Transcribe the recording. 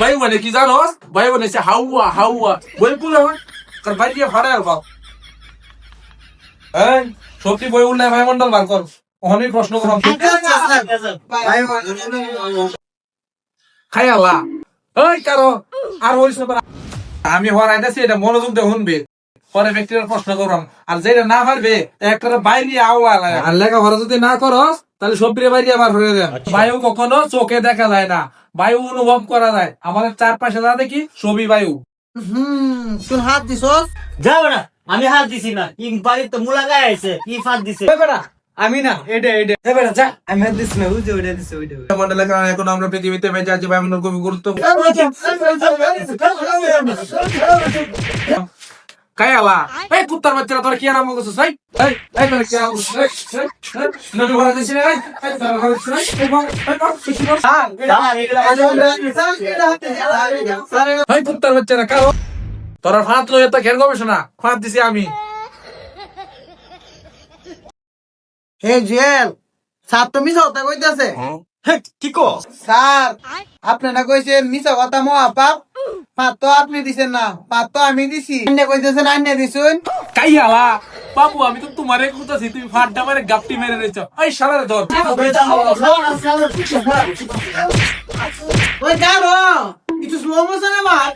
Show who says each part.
Speaker 1: ভাই মানে কি জানোস ভাই মানে সে হাউয়া হাউয়া বই পুলে হন কার ভাই দিয়ে ভাড়া আর এই সত্যি বই উল্লাই ভাই মন্ডল বার কর। অনেক প্রশ্ন করলাম। খাই আল্লাহ। এই কারও আর হইছ না পারা। আমি হরাইতেছি এটা মনোযোগ দিয়ে শুনবে। পরে ব্যক্তির প্রশ্ন করলাম। আর যেটা না পারবে একটা বাইরে আওয়া লাগে আর লেখাপড়া যদি না করস তাহলে সবরে বাইরে আবার হয়ে দেন বায়ু কখনো চোখে দেখা যায় না বায়ু অনুভব করা যায় আমাদের চারপাশে যা দেখি সবই বায়ু
Speaker 2: হুম তুই হাত দিছস
Speaker 3: যাও না আমি হাত দিছি না ই বাড়িতে তো মুলা গায়ে আছে কি ফাঁদ দিছে
Speaker 2: আমি না এটা এটা বেটা যা আমি হাত দিছ না ওই যে ওইটা দিছে ওইটা ওইটা।
Speaker 1: মন্ডলের কারণে এখন আমরা পৃথিবীতে বেঁচে আছি বায়ুমণ্ডল খুবই গুরুত্বপূর্ণ কায়ালা এই কুত্তার বাচ্চারা তোরা কি আরাম করছিস এই এই এই তোরা কি আরাম করছিস এই এই দিছিস এই এই তোরা ভরা দিছিস এই বল এই বল কিছু বল এই কুত্তার বাচ্চারা কারও তোরা ফাঁত লয়ে তো ঘের গবেষণা ফাঁত দিছি আমি
Speaker 2: হে জুয়েল স্যার তো মিছা কথা কইতাছে
Speaker 3: কি কো
Speaker 2: স্যার আপনি না কইছেন মিছা কথা মহা পাপ পাত তো আপনি দিছেন না পাত তো আমি দিছি। আন্নে কইতেছেন আন্নে দিছুন।
Speaker 1: কাইয়ালা বাবু আমি তো তোমারে কুতাছি তুমি ফাঁটটা মারে গাপটি মেরে রেছ এই শালারে ধর।
Speaker 2: ওই কারও কিছু স্লো মোশনে মার